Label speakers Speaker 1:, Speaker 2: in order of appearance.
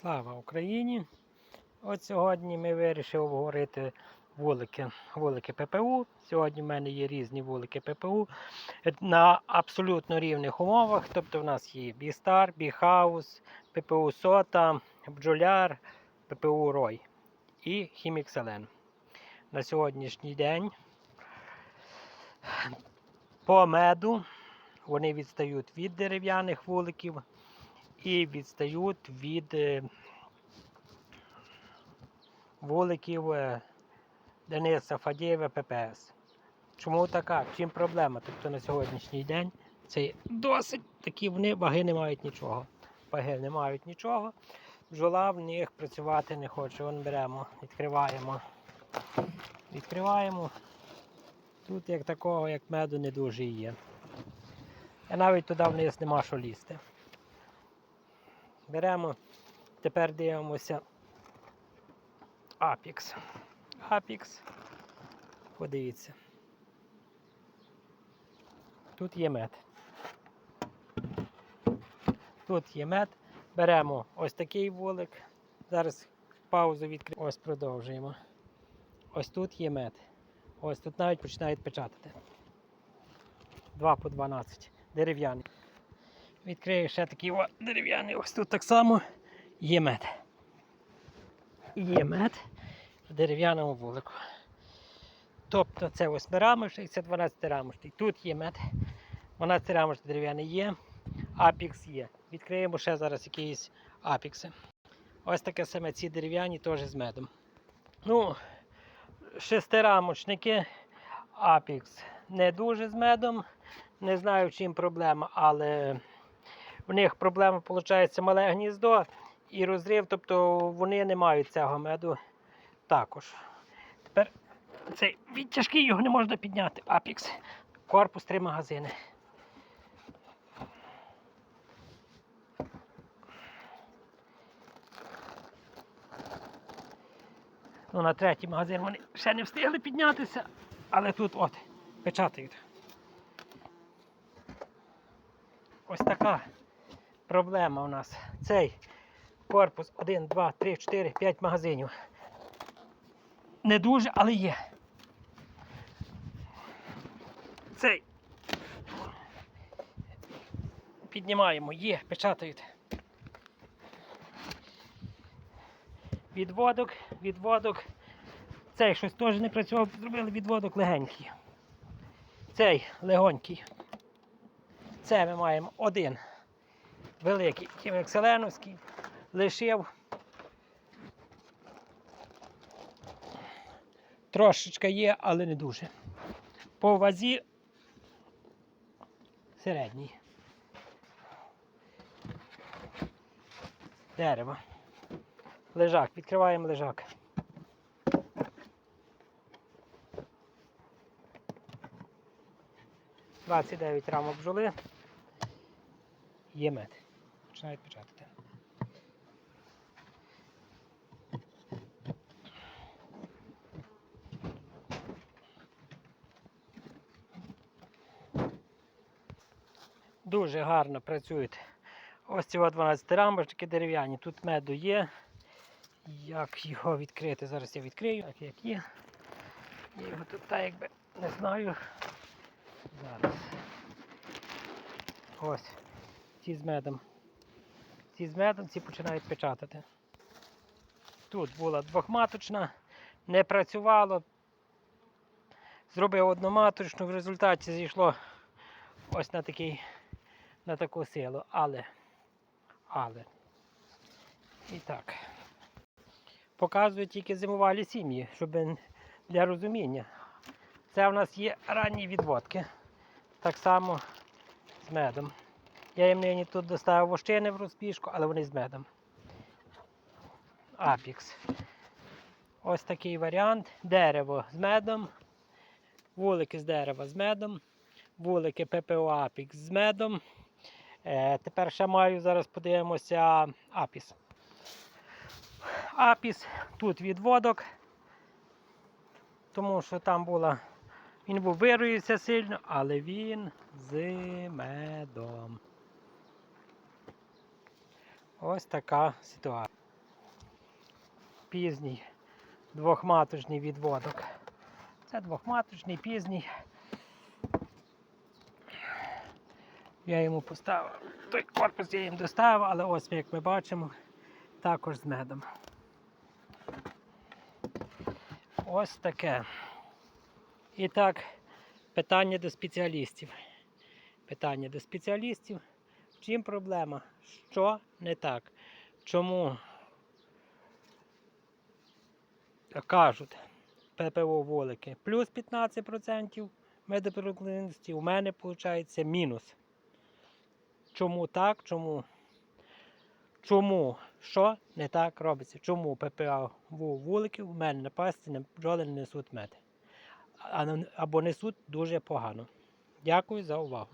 Speaker 1: Слава Україні! От сьогодні ми вирішили обговорити вулики, вулики ППУ. Сьогодні в мене є різні вулики ППУ на абсолютно рівних умовах. Тобто в нас є Бістар, Біхаус, ППУ Сота, Бджоляр, ППУ Рой і Хімікселен. На сьогоднішній день по меду вони відстають від дерев'яних вуликів і відстають від е, вуликів е, Дениса Фадєєва ППС. Чому така? Чим проблема? Тобто на сьогоднішній день це досить такі вони ваги не мають нічого. Ваги не мають нічого. Бджола в них працювати не хоче. Вон беремо, відкриваємо. Відкриваємо. Тут як такого, як меду, не дуже є. А навіть туди вниз нема що лізти. Беремо, тепер дивимося Апікс. Апікс. Подивіться. Тут є мед. Тут є мед. Беремо ось такий вулик. Зараз паузу відкриємо. Ось продовжуємо. Ось тут є мед. Ось тут навіть починають печатати. 2 по 12. Дерев'яний. Відкрию ще такий о, дерев'яний. Ось тут так само є мед. Є мед в дерев'яному вулику. Тобто це 8 рамочний, це 12 рамочний. Тут є мед. 12 рамочний дерев'яний є. Апікс є. Відкриємо ще зараз якісь апікси. Ось таке саме ці дерев'яні теж з медом. Ну, шестирамочники Апікс не дуже з медом. Не знаю, чим проблема, але в них проблема, виходить, мале гніздо і розрив, тобто вони не мають цього меду також. Тепер цей він тяжкий, його не можна підняти. Апікс. Корпус три магазини. Ну, на третій магазин вони ще не встигли піднятися, але тут от печатають. Ось така проблема у нас. Цей корпус 1, 2, 3, 4, 5 магазинів. Не дуже, але є. Цей. Піднімаємо, є, печатають. Відводок, відводок. Цей щось теж не працював, зробили відводок легенький. Цей легонький. Це ми маємо один великий хімекселеновський, лишив. Трошечка є, але не дуже. По вазі середній. Дерево. Лежак. Відкриваємо лежак. Двадцять дев'ять рамок бджоли. Є мед. Починають печатати. Дуже гарно працюють. Ось ці 12 рамочки дерев'яні. Тут меду є. Як його відкрити? Зараз я відкрию, так як є. Я його тут так якби не знаю. Зараз. Ось. Ці з медом. Ці з медом, починають печатати. Тут була двохматочна, не працювало. Зробив одноматочну, в результаті зійшло ось на такий, на таку силу. Але, але. І так. Показую тільки зимувалі сім'ї, щоб для розуміння. Це у нас є ранні відводки. Так само з медом. Я їм нині тут доставив вощини в розпішку, але вони з медом. Апікс. Ось такий варіант. Дерево з медом, вулики з дерева з медом, вулики ППО Апікс з медом. Е, тепер ще маю, зараз подивимося Апіс. Апіс, тут відводок, тому що там була, він був вирується сильно, але він з медом. Ось така ситуація. пізній двохматочний відводок. Це двохматочний, пізній. Я йому поставив. Той корпус я їм доставив, але ось як ми бачимо, також з медом. Ось таке. І так, питання до спеціалістів. Питання до спеціалістів. В чим проблема? Що не так? Чому кажуть ППО волики плюс 15% медопроклинності, у мене виходить мінус. Чому так? Чому? Чому? Що не так робиться? Чому ППА вуликів у мене на пасті бджоли не несуть мед? Або несуть дуже погано. Дякую за увагу.